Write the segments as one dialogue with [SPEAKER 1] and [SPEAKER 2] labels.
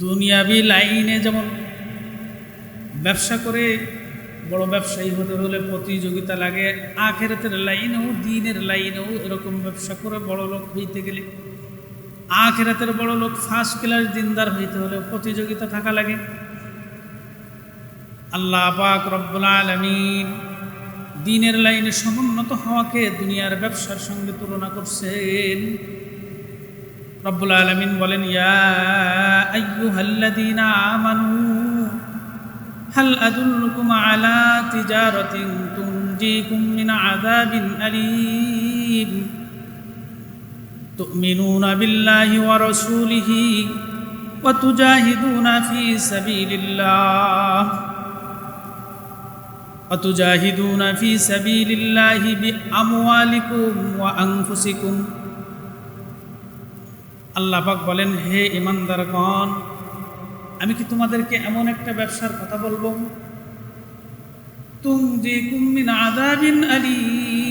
[SPEAKER 1] দুনিয়াবি লাইনে যেমন ব্যবসা করে বড় ব্যবসায়ী হতে হলে প্রতিযোগিতা লাগে, আখেরাতের লাইনেও, দিনের লাইনেও এরকম ব্যবসা করে বড় লোক হইতে গেলে। আখেরাতের বড় লোক ফার্স্ট ক্লাস দিনদার হইতে হলে প্রতিযোগিতা থাকা লাগে। আল্লাহ পাক রব্বুল আলমিন দিনের লাইনে সমুন্নত হওয়াকে দুনিয়ার ব্যবসার সঙ্গে তুলনা করছেন। রব্বুল আলমিন বলেন ইয়া আইয়ুহাল্লাযীনা আমানু হাল আদুল্লুকুম আলা তিজারাতিন তুনজিকুম মিন আযাবিন আলীম تؤمنون بالله ورسوله وتجاهدون في سبيل الله وتجاهدون في سبيل الله بأموالكم وأنفسكم আল্লাহ পাক বলেন, হে ইমানদারগণ আমি কি তোমাদেরকে এমন একটা ব্যবসার কথা বলব? তুম যে কুমিন আদাবিন আলিম।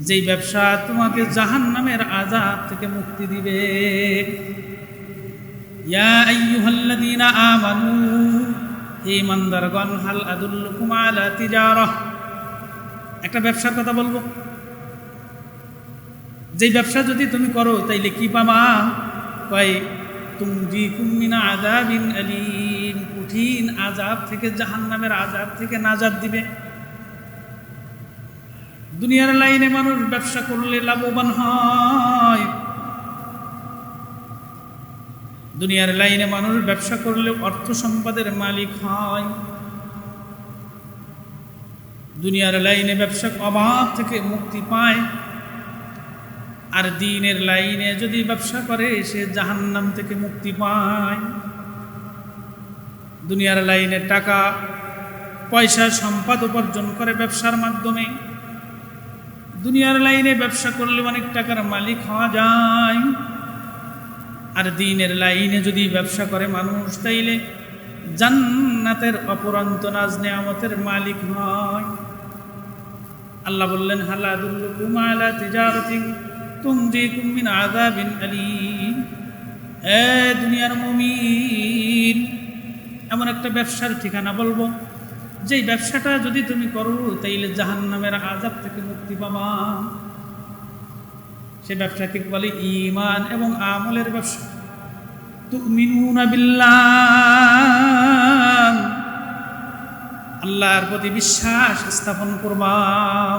[SPEAKER 1] যেই ব্যবসা তোমাকে জাহান নামের আজাব থেকে মুক্তি দিবে। আমানু আলা একটা ব্যবসার কথা বলব। যেই ব্যবসা যদি তুমি করো, তাইলে কি পাবা? কয় তুমি কুমিনা আজাবিন আলিম। কঠিন আজাব থেকে, জাহান্নামের আজাব থেকে নাজাদ দিবে। দুনিয়ার লাইনে মানুষ ব্যবসা করলে লাভবান হয়। দুনিয়ার লাইনে মানুষ ব্যবসা করলে অর্থ সম্পদের মালিক হয়। দুনিয়ার লাইনে ব্যবসা অভাব থেকে মুক্তি পায়। আর দিনের লাইনে যদি ব্যবসা করে, সে জাহান্নাম থেকে মুক্তি পায়। দুনিয়ার লাইনে টাকা, পয়সা, সম্পদ উপার্জন করে ব্যবসার মাধ্যমে। দুনিয়ার লাইনে ব্যবসা করলে অনেক টাকার মালিক হওয়া যায়। আর দিনের লাইনে যদি ব্যবসা করে মানুষ, তাইলে জান্নাতের অপরন্ত নাজ নেয়ামতের মালিক হয়। আল্লাহ বললেন হালাদুল্লুকুম আলা তিজারতিন। তুমজিকুম মিন আযাবিন আলীম। এ দুনিয়ার মুমিন, এমন একটা ব্যবসার ঠিকানা বলব, যেই ব্যবসাটা যদি তুমি করো, তাইলে জাহান্নামের আজাব থেকে মুক্তি পাবা। সে ব্যবসাকে বলে ইমান এবং আমলের ব্যবসা। আল্লাহর প্রতি বিশ্বাস স্থাপন করবাম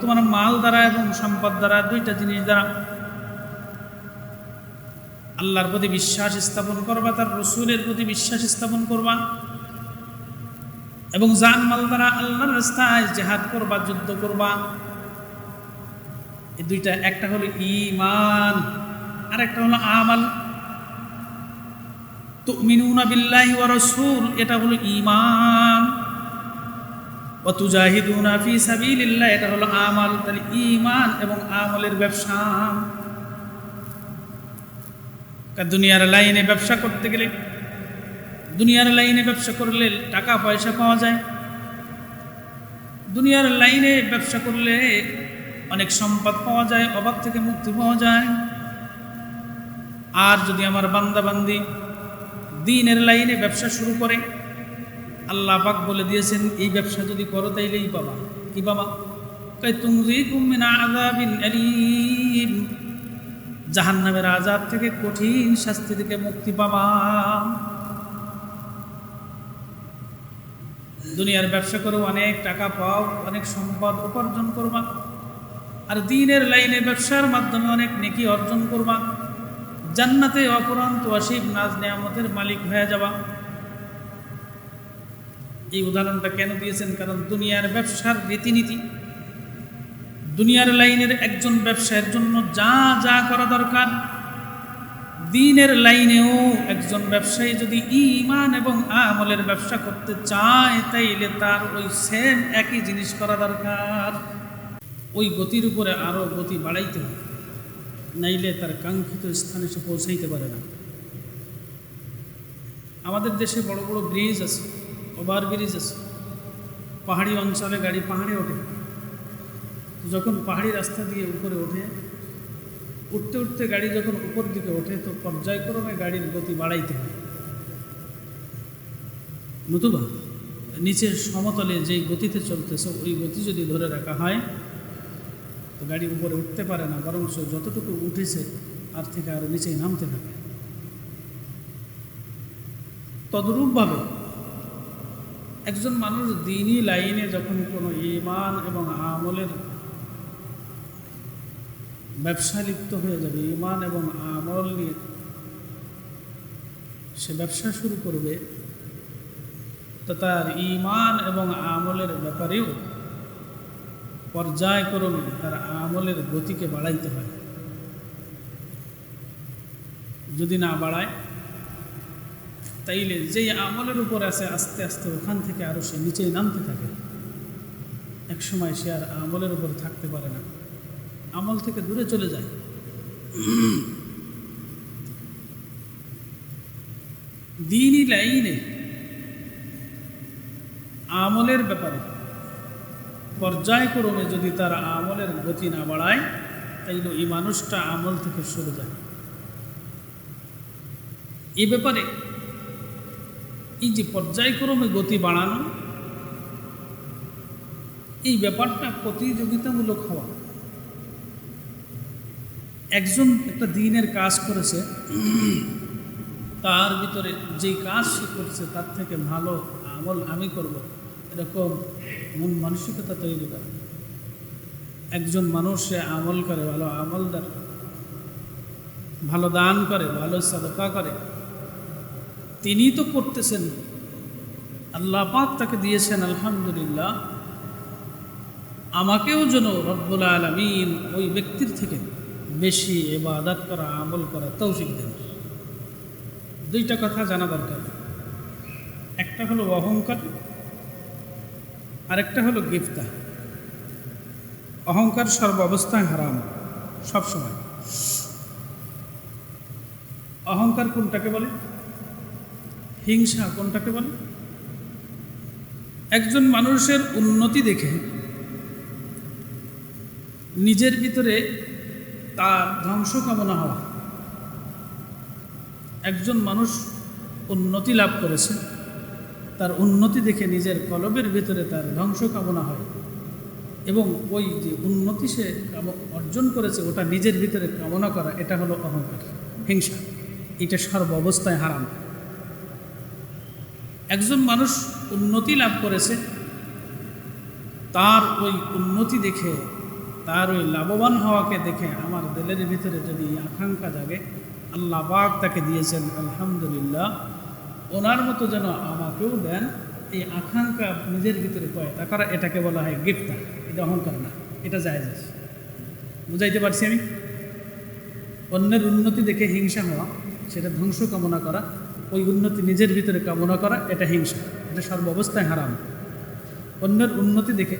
[SPEAKER 1] তোমার মাল দ্বারা এবং সম্পদ দ্বারা দুইটা জিনিস দ্বারা। আল্লাহর প্রতি বিশ্বাস স্থাপন করবা, তার রসুলের প্রতি বিশ্বাস স্থাপন করবা এবং জান মাল দ্বারা আল্লাহর রাস্তায় জেহাদ করবা, যুদ্ধ করবা। এই দুইটা, একটা হলো ইমান আর একটা হলো আমাল। তুমিনুনা বিল্লাহি ওয়া রাসূল, এটা হলো ইমান ওয়া তুজাহিদুনা ফি সাবিলিল্লাহ, এটা হলো আমাল, তাহলে ইমান এবং আমলের ব্যবসা। দুনিয়ার লাইনে ব্যবসা করতে গেলে, দুনিয়ার লাইনে ব্যবসা করলে টাকা পয়সা পাওয়া যায়। দুনিয়ার লাইনে ব্যবসা করলে অনেক সম্পদ পাওয়া যায় অভাব থেকে মুক্তি পাওয়া যায়। আর যদি আমার বান্দাবান্দি দিনের লাইনে ব্যবসা শুরু করে আল্লাহ পাক বলে দিয়েছেন, এই ব্যবসা যদি করো তাইলেই পাবা। কি বাবা তাই তুমি আলিম। জাহান্নামের আজাব থেকে কঠিন শাস্তি থেকে মুক্তি পাবা। দুনিয়ার ব্যবসা করে অনেক টাকা পাও, অনেক সম্পদ উপার্জন করবা। আর দিনের লাইনে ব্যবসার মাধ্যমে অনেক নেকি অর্জন করবা। জান্নাতে অপরান্ত অসীম নাজ নেয়ামতের মালিক হয়ে যাবা। এই উদাহরণটা কেন দিয়েছেন? কারণ দুনিয়ার ব্যবসার রীতিনীতি, দুনিয়ার লাইনের একজন ব্যবসায়ের জন্য যা যা করা দরকার, দিনের লাইনেও একজন ব্যবসায়ী যদি ইমান এবং আমলের ব্যবসা করতে চায়, তাইলে তার ওই সেম একই জিনিস করা দরকার। ওই গতির উপরে আরও গতি বাড়াইতে হবে। নাইলে তার কাঙ্ক্ষিত স্থানে সে পৌঁছাইতে পারে না। আমাদের দেশে বড় বড় ব্রিজ আছে। ওভার ব্রিজ আছে পাহাড়ি অঞ্চলে গাড়ি পাহাড়ে ওঠে। যখন পাহাড়ি রাস্তা দিয়ে উপরে ওঠে, উঠতে উঠতে গাড়ি যখন উপর দিকে ওঠে, তো পর্যায়ক্রমে গাড়ির গতি বাড়াইতে হয়। নতুবা, নিচের সমতলে যেই গতিতে চলতেছে, ওই গতি যদি ধরে রাখা হয়, তো গাড়ি উপরে উঠতে পারে না বরং সে যতটুকু উঠেছে, তার থেকে আরও নিচেই নামতে থাকে। তদরূপভাবে একজন মানুষ দিনই লাইনে যখন কোনো ইমান এবং আমলের ব্যবসা লিপ্ত হয়ে যাবে ইমান এবং আমল নিয়ে সে ব্যবসা শুরু করবে, তো তার ইমান এবং আমলের ব্যাপারেও পর্যায়ক্রমে তার আমলের গতিকে বাড়াইতে হয়। যদি না বাড়ায় তাইলে যেই আমলের উপর আছে আস্তে আস্তে ওখান থেকে আরও সে নিচেই নামতে থাকে। এক সময় সে আর আমলের উপর থাকতে পারে না। আমল থেকে দূরে চলে যায়। দিনই লাইনে আমলের ব্যাপারে পর্যায়ক্রমে যদি তার আমলের গতি না বাড়ায়, তাইলে এই মানুষটা আমল থেকে সরে যায়। এ ব্যাপারে এই যে পর্যায়ক্রমে গতি বাড়ানো, এই ব্যাপারটা প্রতিযোগিতামূলক হওয়া। একজন একটা দিনের কাজ করেছে, তার ভিতরে যেই কাজ সে করছে, তার থেকে ভালো আমল আমি করব, এরকম মন মানসিকতা তৈরি করে। একজন মানুষ সে আমল করে, ভালো আমলদার, ভালো দান করে, ভালো সাদকা করে তিনি তো করতেছেন। আল্লাহ পাক তাকে দিয়েছেন, আলহামদুলিল্লাহ। আমাকেও যেন রব্বুল আলমিন ওই ব্যক্তির থেকে বেশি এবাদাত করা, আমল করা তৌফিক দেন। দুইটা কথা জানা দরকার। একটা হলো অহংকার, আরেকটা হলো গিফতা অহংকার সর্বাবস্থায় হারাম, সবসময়। অহংকার কোনটাকে বলে? হিংসা কোনটাকে বলে? একজন মানুষের উন্নতি দেখে নিজের ভিতরে তার ধ্বংস কামনা হওয়া। একজন মানুষ উন্নতি লাভ করেছে, তার উন্নতি দেখে নিজের কলবের ভিতরে তার ধ্বংস কামনা হয় এবং ওই যে উন্নতি সে অর্জন করেছে, ওটা নিজের ভিতরে কামনা করা, এটা হলো অহংকার, হিংসা। এটা সর্ব অবস্থায় হারাম। একজন মানুষ উন্নতি লাভ করেছে, তার ওই উন্নতি দেখে, তার ওই লাভবান হওয়াকে দেখে আমার দিলের ভিতরে যদি আকাঙ্ক্ষা জাগে, আল্লাহ পাক তাকে দিয়েছেন, আলহামদুলিল্লাহ। ওনার মতো যেন আমাকেও দেন, এই আকাঙ্ক্ষা নিজের ভিতরে তা করা এটাকে বলা হয় গিফতা এটা অহংকার না, এটা জায়েজ আছে। বুঝাইতে পারছি আমি? অন্যের উন্নতি দেখে হিংসা হওয়া, সেটা ধ্বংস কামনা করা ওই উন্নতি নিজের ভিতরে কামনা করা, এটা হিংসা। এটা সর্ব অবস্থায় হারাম। অন্যের উন্নতি দেখে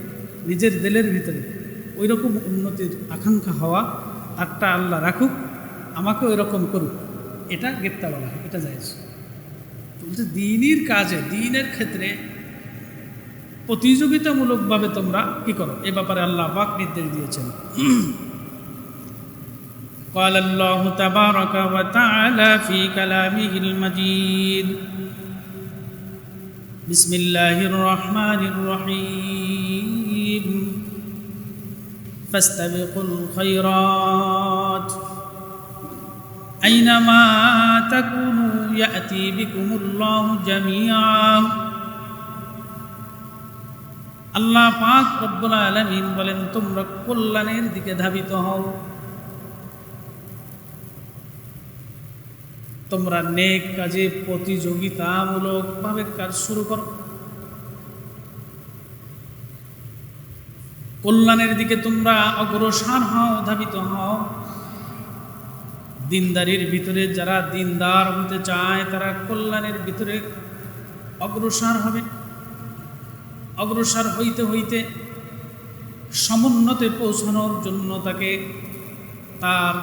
[SPEAKER 1] নিজের দিলের ভিতরে ওই রকম উন্নতির আকাঙ্ক্ষা হওয়া তারটা আল্লাহ রাখুক, আমাকে ওই রকম করুক, এটা গ্রেপ্তা বলা হয় এটা যায় বলছে, দিনের কাজে, দিনের ক্ষেত্রে প্রতিযোগিতামূলকভাবে তোমরা কি করো? এ ব্যাপারে আল্লাহ পাক নির্দেশ দিয়েছেন। قال الله تبارك وتعالى في كلامه المجيد بسم الله الرحمن الرحيم فاستبقوا الخيرات أينما تكونوا يأتي بكم الله جميعا আল্লাহ পাক রব্বুল আলামিন বলেন তোমরা কল্যাণের দিকে ধাবিত হও তোমরা নেক কাজে প্রতিযোগিতামূলকভাবে কাজ শুরু করো। কল্যাণের দিকে তোমরা অগ্রসর হও, ধাবিত হও। দিনদারির ভিতরে যারা দিনদার হতে চায়, তারা কল্যাণের ভিতরে অগ্রসর হবে। অগ্রসর হইতে হইতে সমুন্নতে পৌঁছানোর জন্য তাকে তার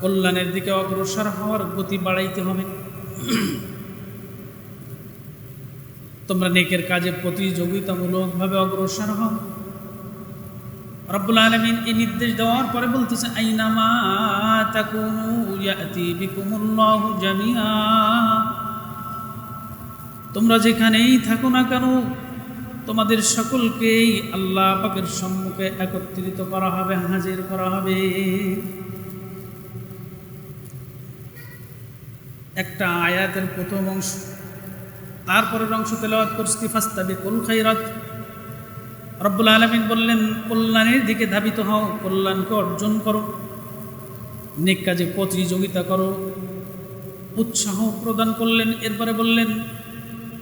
[SPEAKER 1] কল্যাণের দিকে অগ্রসর হওয়ার গতি বাড়াইতে হবে। তোমরা নেকের কাজে প্রতিযোগিতামূলকভাবে অগ্রসর হও। রব্বুল আলমিন এই নির্দেশ দেওয়ার পরে বলতেছে, আইনামা তোমরা যেখানেই থাকো না কেন, তোমাদের সকলকেই আল্লাহ পাকের সম্মুখে একত্রিত করা হবে, হাজির করা হবে। একটা আয়াতের প্রথম অংশ। তারপরের অংশ তেলাওয়াত করছি ফাস্তাবে কুল খাইরাত রব্বুল আলমিন বললেন, কল্যাণের দিকে ধাবিত হও, কল্যাণকে অর্জন করো। নেক কাজে প্রতিযোগিতা করো। উৎসাহ প্রদান করলেন, এরপরে বললেন,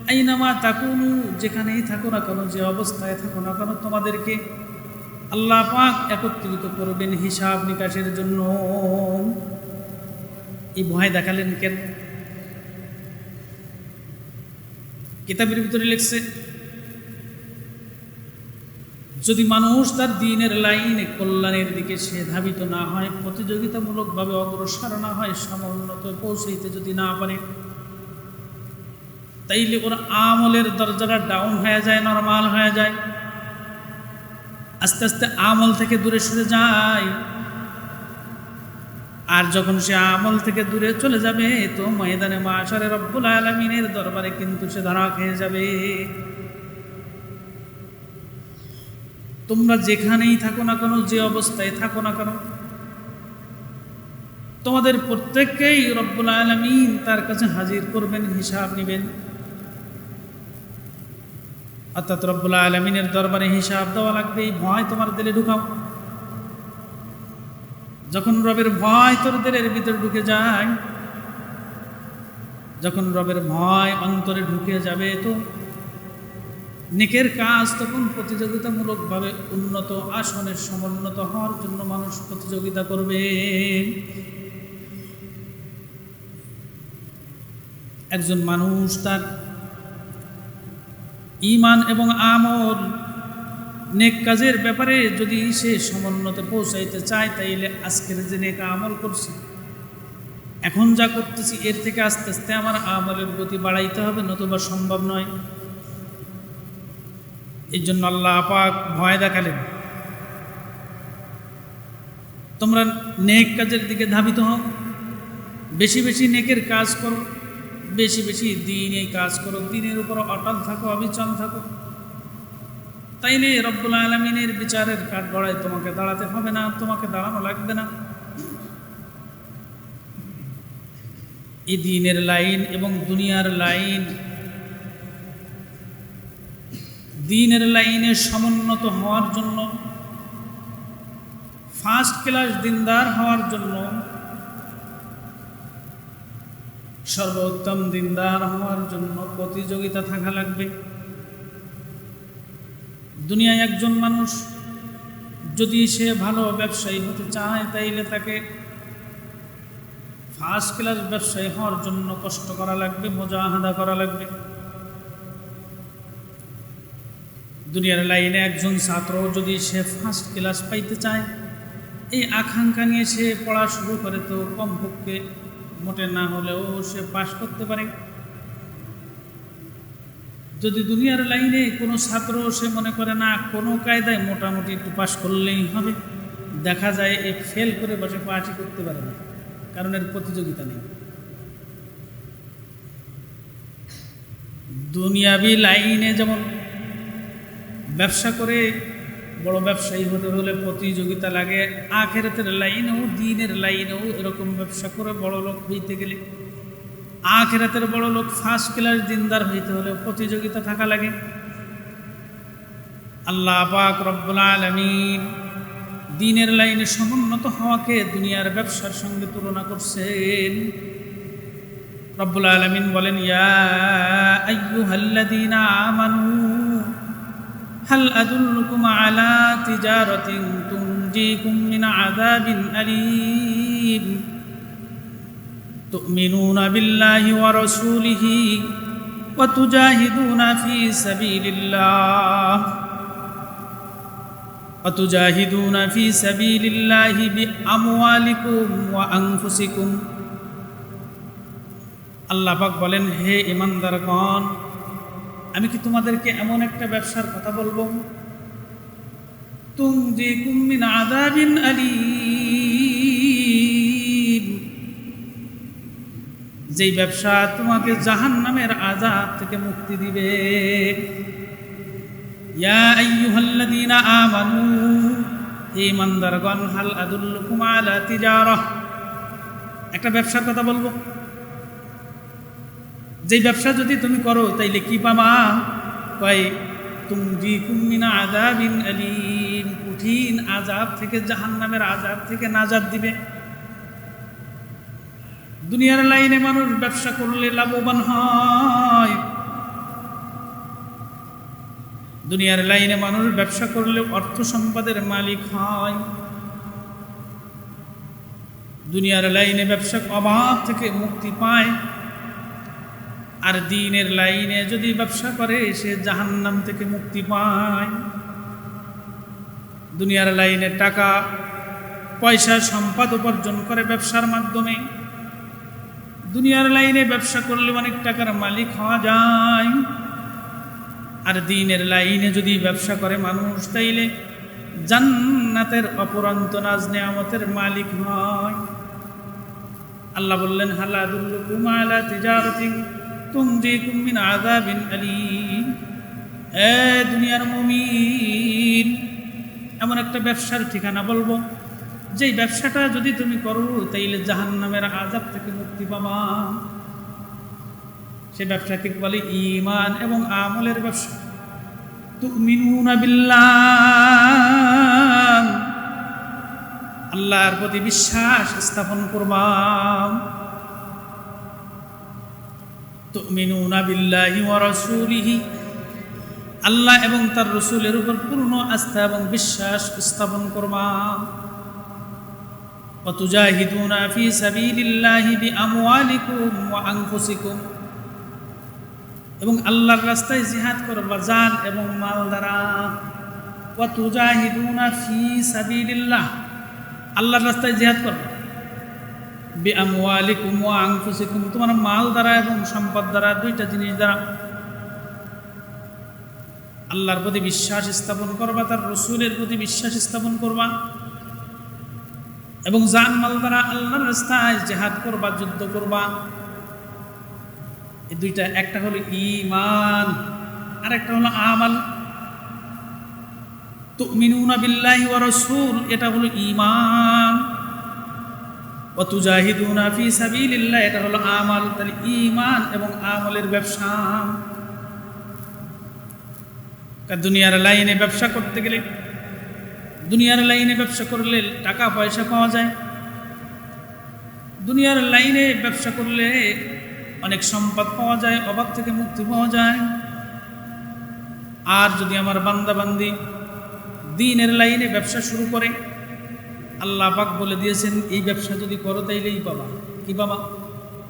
[SPEAKER 1] আইনামা তাকুনু, যেখানেই থাকো না কেন, যে অবস্থায় থাকো না কেন, তোমাদেরকে আল্লাহ পাক একত্রিত করবেন হিসাব নিকাশের জন্য। এই ভয় দেখালেন কেন? কিতাবের ভিতরে লিখছে, যদি মানুষ তার দিনের লাইনে কল্যাণের দিকে সে ধাবিত না হয়, প্রতিযোগিতামূলকভাবে অগ্রসর না হয়, সমুন্নত পৌঁছাইতে যদি না পারে, তাইলে ওর আমলের দরজাটা ডাউন হয়ে যায় নর্মাল হয়ে যায়। আস্তে আস্তে আমল থেকে দূরে সরে যায়। আর যখন সে আমল থেকে দূরে চলে যাবে, তো ময়দানে মাসারে রব্বুল আলমিনের দরবারে কিন্তু সে ধরা খেয়ে যাবে। তোমরা যেখানেই থাকো না কেন, যে অবস্থায় থাকো না কেন, তোমাদের প্রত্যেককেই রব্বুল আলমিন তার কাছে হাজির করবেন, হিসাব নেবেন। অর্থাৎ রব্বুল আলমিনের দরবারে হিসাব দেওয়া লাগবে, এই ভয় তোমার দিলে ঢুকাও। যখন রবের ভয় তোর দিলের ভিতরে ঢুকে যায়, যখন রবের ভয় অন্তরে ঢুকে যাবে, তো নেকের কাজ তখন প্রতিযোগিতামূলকভাবে উন্নত আসনের সমুন্নত হওয়ার জন্য মানুষ প্রতিযোগিতা করবে। একজন মানুষ তার ইমান এবং আমল নেক কাজের ব্যাপারে যদি সে সমুন্নতে পৌঁছাইতে চায়, তাইলে আজকের যে নেক আমল করছে। এখন যা করতেছি, এর থেকে আস্তে আস্তে আমার আমলের গতি বাড়াইতে হবে, নতুবা সম্ভব নয়। এই জন্য আল্লাহ পাক ভয় দেখালেন। তোমরা নেক কাজের দিকে ধাবিত হও। বেশি বেশি নেকের কাজ করো। বেশি বেশি দিনে কাজ করো। দিনের উপর অটল থাকো, অবিচল থাকো। তাইলে রব্বুল আলমিনের বিচারের কাঠ গড়ায় তোমাকে দাঁড়াতে হবে না, তোমাকে দাঁড়ানো লাগবে না। এই দিনের লাইন এবং দুনিয়ার লাইন। দিনের লাইনে সমুন্নত হওয়ার জন্য ফার্স্ট ক্লাস দিনদার হওয়ার জন্য, সর্বোত্তম দিনদার হওয়ার জন্য প্রতিযোগিতা থাকা লাগবে। দুনিয়ায় একজন মানুষ যদি সে ভালো ব্যবসায়ী হতে চায়, তাইলে তাকে ফার্স্ট ক্লাস ব্যবসায়ী হওয়ার জন্য কষ্ট করা লাগবে মজা মোজাহাদা করা লাগবে। দুনিয়ার লাইনে একজন ছাত্র যদি সে ফার্স্ট ক্লাস পাইতে চায়, এই আকাঙ্ক্ষা নিয়ে সে পড়া শুরু করে তো কমপক্ষে মোটে না হলেও সে পাশ করতে পারে। যদি দুনিয়ার লাইনে কোনো ছাত্র সে মনে করে, না, কোনো কায়দায় মোটামুটি একটু পাশ করলেই হবে। দেখা যায় এ ফেল করে বসে পাশই করতে পারে না, কারণ এর প্রতিযোগিতা নেই। দুনিয়াবি লাইনে যেমন ব্যবসা করে, বড় ব্যবসায়ী হতে হলে প্রতিযোগিতা লাগে। আখেরাতের লাইনেও, দিনের লাইনেও এরকম ব্যবসা করে বড় লোক হইতে গেলে আখেরাতের বড় লোক ফার্স্ট ক্লাস দিনদার হইতে হলে প্রতিযোগিতা থাকা লাগে। আল্লাহ পাক রব্বুল আলমিন দিনের লাইনে সমুন্নত হওয়াকে দুনিয়ার ব্যবসার সঙ্গে তুলনা করছেন। রব্বুল আলমিন বলেন, ইয়া আলা তিজারতিন তুমজিকুম মিন আযাবিন تؤمنون بالله ورسوله وتجاهدون في سبيل الله وتجاهدون في سبيل الله بأموالكم وأنفسكم আল্লাহ পাক বলেন হে ইমানদারগণ আমি কি তোমাদেরকে এমন একটা ব্যবসার কথা বলবো তুমজি কুমিন আযাবিন আলীম যেই ব্যবসা তোমাকে জাহান্নামের আজাদ থেকে মুক্তি দিবে। একটা ব্যবসার কথা বলব। যেই ব্যবসা যদি তুমি করো, তাইলে কি পাবা? কয় তুমি কুমিনা আজাবিন আলিম। কঠিন আজাব থেকে জাহান্নামের আজাব থেকে নাজাদ দিবে। দুনিয়ার লাইনে মানুষ ব্যবসা করলে লাভবান হয়। দুনিয়ার লাইনে মানুষ ব্যবসা করলে অর্থ সম্পদের মালিক হয়। দুনিয়ার লাইনে ব্যবসা অভাব থেকে মুক্তি পায়। আর দিনের লাইনে যদি ব্যবসা করে, সে জাহান্নাম থেকে মুক্তি পায়। দুনিয়ার লাইনে টাকা, পয়সা, সম্পদ উপার্জন করে ব্যবসার মাধ্যমে। দুনিয়ার লাইনে ব্যবসা করলে অনেক টাকার মালিক হওয়া যায়। আর দিনের লাইনে যদি ব্যবসা করে মানুষ, তাইলে জান্নাতের অপরন্ত নাজ নেয়ামতের মালিক হয়। আল্লাহ বললেন হালাদুল্লুকুম আলা দুনিয়ার এমন একটা ব্যবসার ঠিকানা বলব যেই ব্যবসাটা যদি তুমি করো, তাইলে জাহান্নামের আযাব থেকে মুক্তি পাবা। সে ব্যবসাকে বলে ইমান এবং আমলের ব্যবসা। তুমিনুনা আল্লাহর প্রতি বিশ্বাস স্থাপন রাসূলিহি। আল্লাহ এবং তার রসুলের উপর পূর্ণ আস্থা এবং বিশ্বাস স্থাপন করবা। وتجاهدون في سبيل الله بأموالكم وأنفسكم এবং আল্লাহর রাস্তায় জিহাদ করবা জান এবং মাল দ্বারা وتجاهدون في سبيل الله আল্লাহর রাস্তায় জিহাদ করবা বিআমওয়ালিকুম ওয়া আনফুসিকুম তোমার মাল দ্বারা এবং সম্পদ দ্বারা দুইটা জিনিস দ্বারা আল্লাহর প্রতি বিশ্বাস স্থাপন করবা তার রসুলের প্রতি বিশ্বাস স্থাপন করবা এবং জান মাল দ্বারা আল্লাহর রাস্তায় জেহাদ করবা, যুদ্ধ করবা। এই দুইটা, একটা হলো ইমান আর একটা হলো আমাল। তুমিনুনা বিল্লাহি ওয়া রাসূল, এটা হলো ইমান ওয়া তুজাহিদুনা ফি সাবিলিল্লাহ, এটা হলো আমাল। তাহলে ইমান এবং আমলের ব্যবসা। দুনিয়ার লাইনে ব্যবসা করতে গেলে দুনিয়ার লাইনে ব্যবসা করলে টাকা, পয়সা পাওয়া যায়। দুনিয়ার লাইনে ব্যবসা করলে অনেক সম্পদ পাওয়া যায় অভাব থেকে মুক্তি পাওয়া যায়। আর যদি আমার বান্দাবান্দি দিনের লাইনে ব্যবসা শুরু করে, আল্লাহ পাক বলে দিয়েছেন, এই ব্যবসা যদি করো তাইলেই পাবা। কি বাবা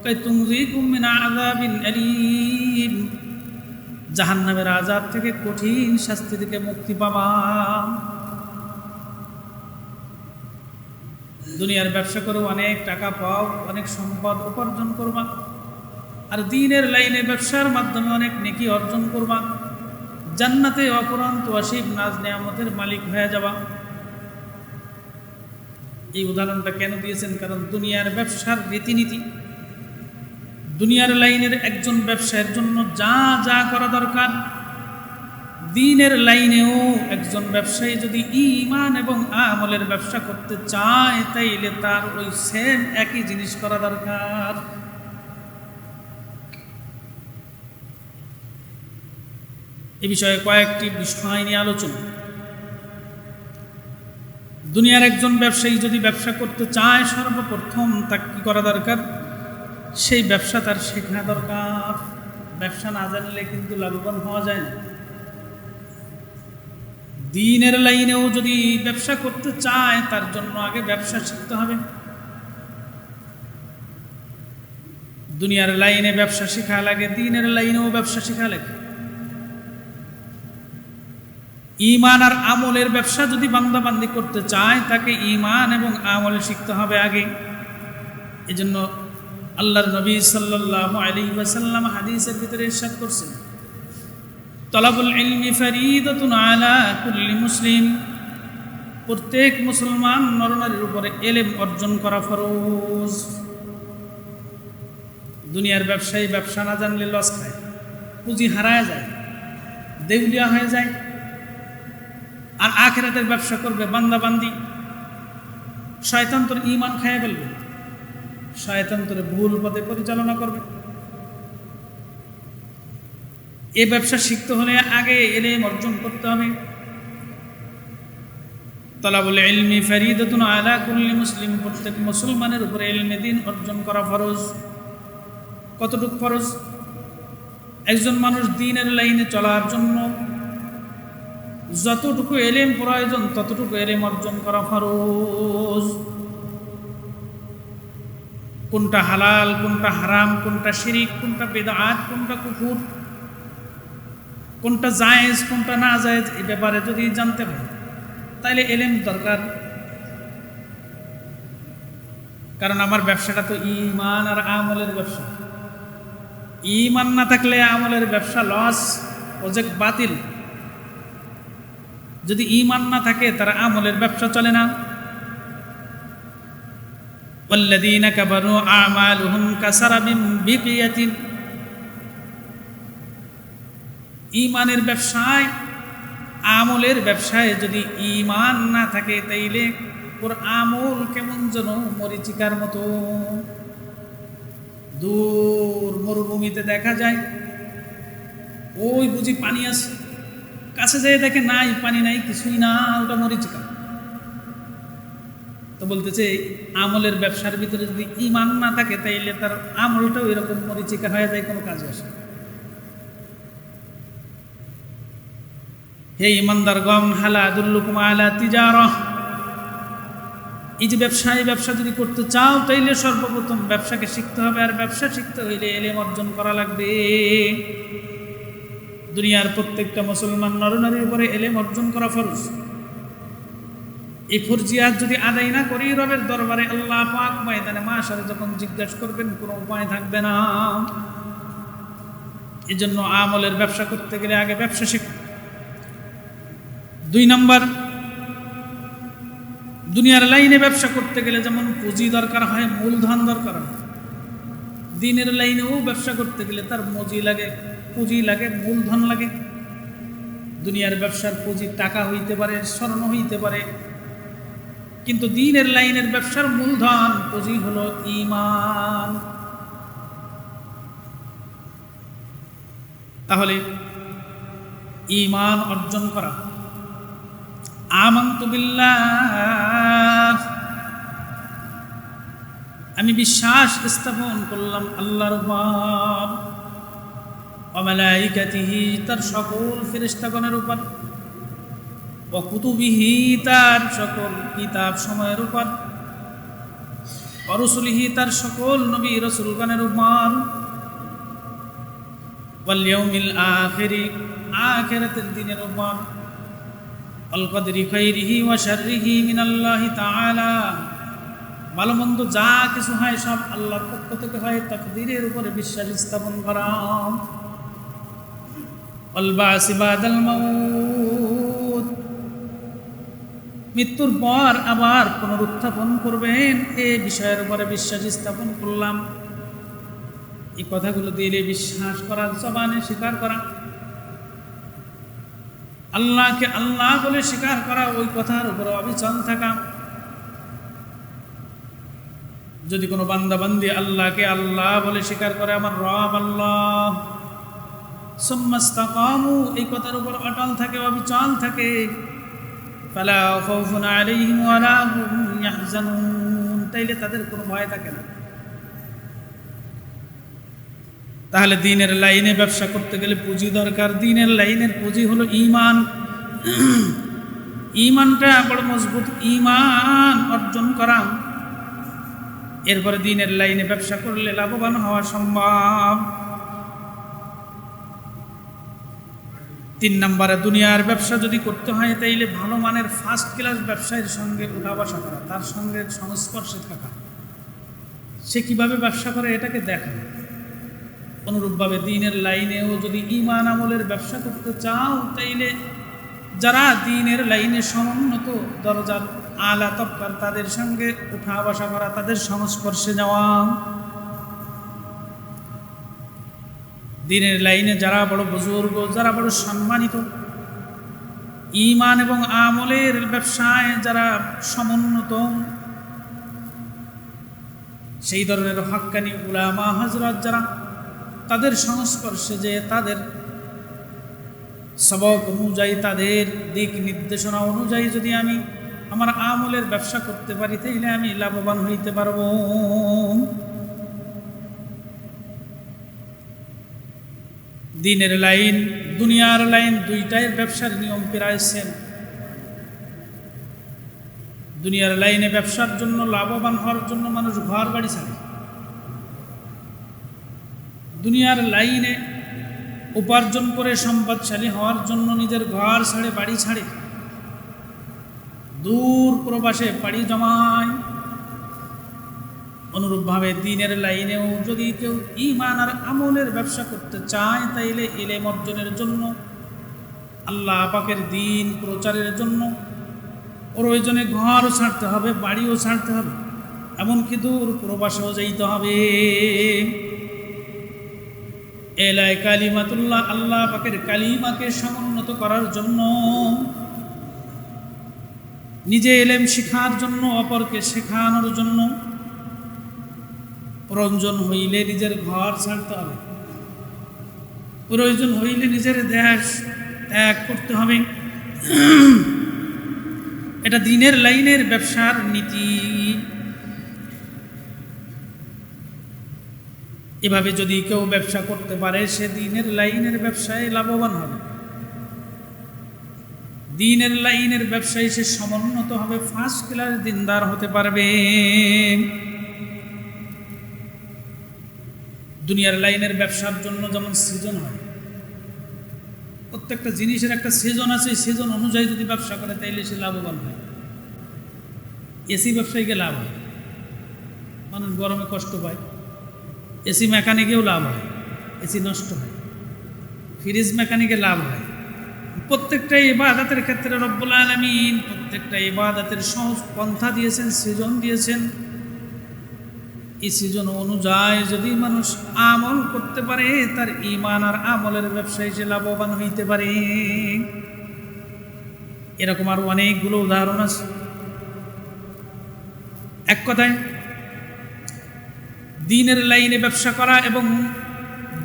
[SPEAKER 1] কাই তুমি কুমিনা জাহান্নামের আজাব থেকে কঠিন শাস্তি থেকে মুক্তি পাবা। দুনিয়ার ব্যবসা করে, অনেক টাকা পাও, অনেক সম্পদ উপার্জন করবা। আর দিনের লাইনে ব্যবসার মাধ্যমে অনেক নেকি অর্জন করবা। জান্নাতে অপরন্ত অসীম নাজ নেয়ামতের মালিক হয়ে যাবা। এই উদাহরণটা কেন দিয়েছেন? কারণ দুনিয়ার ব্যবসার রীতিনীতি, দুনিয়ার লাইনের একজন ব্যবসায়ের জন্য যা যা করা দরকার দিনের লাইনেও একজন ব্যবসায়ী যদি ইমান এবং আমলের ব্যবসা করতে চায়, তাইলে তার ওই সেম একই জিনিস করা দরকার। এ বিষয়ে কয়েকটি বিষয় নিয়ে আলোচনা। দুনিয়ার একজন ব্যবসায়ী যদি ব্যবসা করতে চায়, সর্বপ্রথম তাকে কী করা দরকার? সেই ব্যবসা তার শেখা দরকার। ব্যবসা না জানলে কিন্তু লাভবান হওয়া যায় না। দিনের লাইনেও যদি ব্যবসা করতে চায়, তার জন্য আগে ব্যবসা শিখতে হবে। দুনিয়ার লাইনে ব্যবসা শেখা লাগে, দিনের লাইনেও ব্যবসা শেখা লাগে। ইমান আর আমলের ব্যবসা যদি বান্দাবান্দি করতে চায়, তাকে ইমান এবং আমল শিখতে হবে আগে। এজন্য আল্লাহর নবী সাল্লাল্লাহু আলাইহি ওয়াসাল্লাম হাদিসের ভিতরে ইরশাদ করছেন। তলাবুল ইলমি ফরিদাতুন আলা কুল্লি মুসলিম। প্রত্যেক মুসলমান নরনারীর উপরে এলেম অর্জন করা ফরজ। দুনিয়ার ব্যবসায়ী ব্যবসা না জানলে লস খায়, পুঁজি হারায় যায়, দেউলিয়া হয়ে যায়। আর আখেরাতের ব্যবসা করবে বান্দাবান্দি। শয়তান তোর ইমান খাইয়ে ফেলবে, শয়তান তোর ভুল পথে পরিচালনা করবে। এ ব্যবসা শিখতে হলে আগে এলেম অর্জন করতে হবে। তলাবুল ইলমি ফরিদাতুন আলা কুল্লি মুসলিম, প্রত্যেক মুসলমানের উপরে ইলমে দিন অর্জন করা ফরজ। কতটুকু ফরজ? একজন মানুষ দিনের লাইনে চলার জন্য যতটুকু এলেম প্রয়োজন, ততটুকু এলেম অর্জন করা ফরজ। কোনটা হালাল, কোনটা হারাম, কোনটা শিরিক, কোনটা বেদাত, কোনটা কুকুর কোনটা জায়েজ কোনটা না জায়েজ এই ব্যাপারে যদি জানতে হয় তাইলে এলেম দরকার কারণ আমার ব্যবসাটা তো ইমান আর আমলের ব্যবসা ইমান না থাকলে আমলের ব্যবসা লস প্রজেক্ট বাতিল যদি ইমান না থাকে তারা আমলের ব্যবসা চলে না والذين كفروا أعمالهم كسرب بقية ইমানের ব্যবসায়, আমলের ব্যবসায় যদি ইমান না থাকে তাইলে ওর আমল কেমন যেন মরিচিকার মতো। দূর মরুভূমিতে দেখা যায়, ওই বুঝি পানি আছে। কাছে যেয়ে দেখে নাই, পানি নাই, কিছুই না, ওটা মরিচিকা। তো বলতেছে আমলের ব্যবসার ভিতরে যদি ইমান না থাকে তাইলে তার আমলটাও এরকম মরিচিকা হয়ে যায়, কোনো কাজে আসে হে ইমানদার গম হালা দুল্লুকুম আলা তিজারহ। এই যে ব্যবসা, এই ব্যবসা যদি করতে চাও, তাইলে সর্বপ্রথম ব্যবসাকে শিখতে হবে, আর ব্যবসা শিখতে হইলে এলেম অর্জন করা লাগবে। দুনিয়ার প্রত্যেকটা মুসলমান নরনারীর উপরে এলেম অর্জন করা ফরজ। এই ফরজিয়াত যদি আদায় না করি, রবের দরবারে আল্লাহ পাক ময়দানে মা সাথে যখন জিজ্ঞাসা করবেন, কোনো উপায় থাকবে না। এই জন্য আমলের ব্যবসা করতে গেলে আগে ব্যবসা শিখ দুই নম্বর, দুনিয়ার লাইনে ব্যবসা করতে গেলে যেমন পুঁজি দরকার হয়, মূলধন দরকার হয়, দিনের লাইনেও ব্যবসা করতে গেলে তার মজি লাগে, পুঁজি লাগে, মূলধন লাগে। দুনিয়ার ব্যবসার পুঁজি টাকা হইতে পারে, স্বর্ণ হইতে পারে, কিন্তু দিনের লাইনের ব্যবসার মূলধন, পুঁজি হলো ইমান তাহলে ইমান অর্জন করা আমন্তু আমি বিশ্বাস স্থাপন করলাম আল্লাহর অমালাইকাতিহি তার সকল ফেরেশতাগণের উপর। অকুতুবিহি তার সকল কিতাব সময়ের উপর। অরসুলিহি তার সকল নবী রসুলগণের উপর। ওয়াল আখেরি, আখেরাতের দিনের উপর। অলকদর খৈরিহি ও শারিহি মিনাল্লাহি তালা ভালো মন্দ যা কিছু হয় সব আল্লাহর পক্ষ থেকে হয়, তকদিরের উপরে বিশ্বাস স্থাপন করা। মৃত্যুর পর আবার পুনরুত্থাপন করবেন, এ বিষয়ের উপরে বিশ্বাস স্থাপন করলাম। এই কথাগুলো দিয়ে বিশ্বাস করা জবানে স্বীকার করা। আল্লাহকে আল্লাহ বলে স্বীকার করা ওই কথার উপরে অবিচল থাকা। যদি কোনো বান্দাবান্দি আল্লাহকে আল্লাহ বলে স্বীকার করে, আমার রব আল্লাহ। সম্মাস্তাকামু এই কথার উপর অটল থাকে, অবিচল থাকে। তাইলে তাদের কোনো ভয় থাকে না। তাহলে দিনের লাইনে ব্যবসা করতে গেলে পুঁজি দরকার। দিনের লাইনের পুঁজি হলো ইমান ইমানটা বড় মজবুত ইমান অর্জন করা। এরপরে দিনের লাইনে ব্যবসা করলে লাভবান হওয়া সম্ভব। তিন নম্বরে, দুনিয়ার ব্যবসা যদি করতে হয়, তাইলে ভালো মানের ফার্স্ট ক্লাস ব্যবসায়ীর সঙ্গে উঠা বসা করা, তার সঙ্গে সংস্পর্শে থাকা। সে কীভাবে ব্যবসা করে, এটাকে দেখা অনুরূপভাবে দিনের লাইনেও যদি ইমান আমলের ব্যবসা করতে চাও, তাইলে যারা দিনের লাইনে সমুন্নত দরজার আলা তপ্পার তাদের সঙ্গে উঠা বসা করা, তাদের সংস্পর্শে যাওয়া। দিনের লাইনে যারা বড় বুজুর্গ, যারা বড় সম্মানিত ইমান এবং আমলের ব্যবসায় যারা সমুন্নত, সেই ধরনের হক্কানি উলামা হজরত যারা তাদের সংস্পর্শে যে তাদের সবক অনুযায়ী, তাদের দিক নির্দেশনা অনুযায়ী যদি আমি আমার আমলের ব্যবসা করতে পারি, তাইলে আমি লাভবান হইতে পারব। দিনের লাইন, দুনিয়ার লাইন দুইটাই ব্যবসার নিয়ম সেম দুনিয়ার লাইনে ব্যবসার জন্য, লাভবান হওয়ার জন্য মানুষ ঘর বাড়ি ছাড়ে দুনিয়ার লাইনে উপার্জন করে সম্পদশালী হওয়ার জন্য নিজের ঘর ছাড়ে, বাড়ি ছাড়ে। দূর প্রবাসে পাড়ি জমায়। অনুরূপভাবে দিনের লাইনেও যদি কেউ ইমান আর আমলের ব্যবসা করতে চায়, তাইলে এলেম অর্জনের জন্য, আল্লাহ পাকের দিন প্রচারের জন্য প্রয়োজনে ঘরও ছাড়তে হবে, বাড়িও ছাড়তে হবে। এমনকি দূর প্রবাসেও যাইতে হবে। এলায় কালিমাতুল্লাহ, আল্লাহ পাকের কালিমাকে সমুন্নত করার জন্য, নিজে এলেম শেখার জন্য, অপরকে শেখানোর জন্য প্রয়োজন হইলে নিজের ঘর ছাড়তে হবে। প্রয়োজন হইলে নিজের দেশ ত্যাগ করতে হবে। এটা দিনের লাইনের ব্যবসার নীতি। এভাবে যদি কেউ ব্যবসা করতে পারে, সে দিনের লাইনের ব্যবসায় লাভবান হবে। দিনের লাইনের ব্যবসায় সে সমুন্নত হবে ফার্স্ট ক্লাস দিনদার হতে পারবে। দুনিয়ার লাইনের ব্যবসার জন্য যেমন সিজন হয়, প্রত্যেকটা জিনিসের একটা সিজন আছে সিজন অনুযায়ী যদি ব্যবসা করে, তাইলে সে লাভবান হয়। এসি ব্যবসায়ীকে লাভ হয়। মানুষ গরমে কষ্ট পায়। এসি মেকানিকেও লাভ হয়, এসি নষ্ট হয়, ফ্রিজ মেকানিকে লাভ হয়। প্রত্যেকটা ইবাদাতের ক্ষেত্রে রব্বুল আলমিন প্রত্যেকটা ইবাদাতের সহজ পন্থা দিয়েছেন, সৃজন দিয়েছেন। এই সৃজন অনুযায়ী যদি মানুষ আমল করতে পারে, তার ইমান আর আমলের ব্যবসায় সে লাভবান হইতে পারে। এরকম আরও অনেকগুলো উদাহরণ আছে। এক কথায় দিনের লাইনে ব্যবসা করা এবং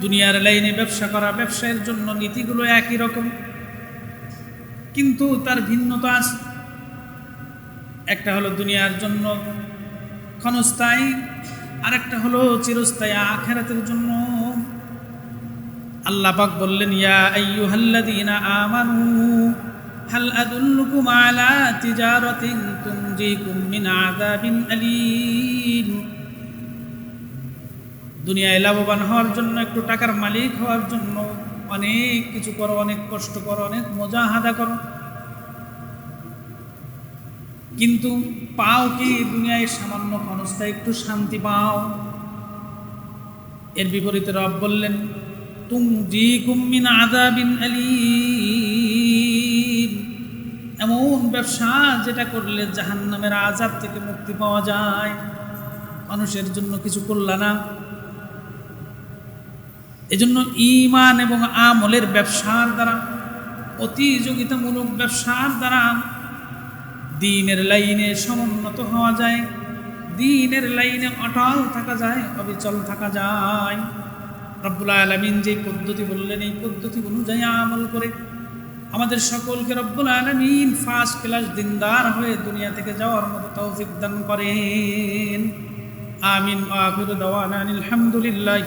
[SPEAKER 1] দুনিয়ার লাইনে ব্যবসা করা, ব্যবসায়ের জন্য নীতিগুলো একই রকম। কিন্তু তার ভিন্নতা আছে। একটা হলো দুনিয়ার জন্য ক্ষণস্থায়ী, আরেকটা হলো চিরস্থায়ী আখেরাতের জন্য। আল্লাহ পাক বললেন, ইয়া দুনিয়ায় লাভবান হওয়ার জন্য, একটু টাকার মালিক হওয়ার জন্য অনেক কিছু করো, অনেক কষ্ট করো, অনেক মজাহাদা করো। কিন্তু পাও কি দুনিয়ায় সামান্য ক্ষণস্থায় একটু শান্তি পাও? এর বিপরীতে রব বললেন তুম জি কুম্মিন আদাবিন আলিম। এমন ব্যবসা যেটা করলে জাহান্নামের আজাব থেকে মুক্তি পাওয়া যায়। মানুষের জন্য কিছু করলা না। এজন্য ইমান এবং আমলের ব্যবসার দ্বারা, প্রতিযোগিতামূলক ব্যবসার দ্বারা দিনের লাইনে সমুন্নত হওয়া যায়, দিনের লাইনে অটল থাকা যায়, অবিচল থাকা যায়। রব্বুল আলমিন যে পদ্ধতি বললেন, এই পদ্ধতি অনুযায়ী আমল করে আমাদের সকলকে রব্বুল আলমিন ফার্স্ট ক্লাস দিনদার হয়ে দুনিয়া থেকে যাওয়ার মতো তৌফিক দান করেন। আমিন আখির দাওয়ানা আলহামদুলিল্লাহ